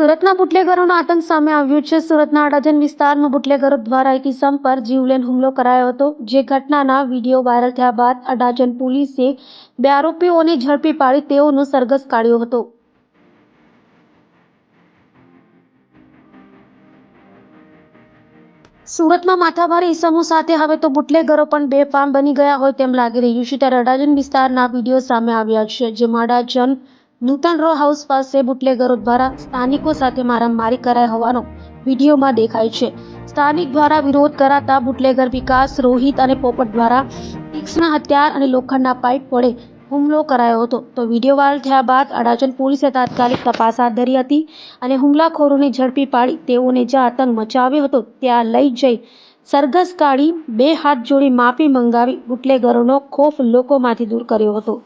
સુરતના બુટલેગરોનો આતંક સામે આવ્યો છે. સુરતના અડાજણ વિસ્તારમાં બુટલેગરો દ્વારા એક ઇસમ પર જીવલેણ હુમલો કરાયો હતો. જે ઘટનાના વીડિયો વાયરલ થયા બાદ અડાજણ પોલીસે બે આરોપીઓને ઝડપી પાડી તેઓનો સરઘસ કાઢ્યો હતો. સુરતમાં માથાભારે ઇસમો સાથે હવે તો બુટલેગરો પણ બેફામ બની ગયા હોય તેમ લાગી રહ્યું છે. ત્યારે અડાજણ વિસ્તારના વીડિયો સામે આવ્યા છે, જેમાં અડાજણ નૂતન રો હાઉસ પાસે બુટલેગરો દ્વારા સ્થાનિકો સાથે મારામારી કરાઈ હોવાનો વિડીયોમાં દેખાય છે. સ્થાનિક દ્વારા વિરોધ કરાતા બુટલેગર વિકાસ, રોહિત અને પોપટ દ્વારા તીક્ષ્ણ હથિયાર અને લોખંડના પાઇપ વડે હુમલો કરાયો હતો. તો વીડિયો વાયરલ થયા બાદ અડાજણ પોલીસે તાત્કાલિક તપાસ હાથ ધરી હતી અને હુમલાખોરોને ઝડપી પાડી તેઓને જ્યાં આતંક મચાવ્યો હતો ત્યાં લઈ જઈ સરઘસ કાઢી બે હાથ જોડી માફી મંગાવી બુટલેગરોનો ખોફ લોકોમાંથી દૂર કર્યો હતો.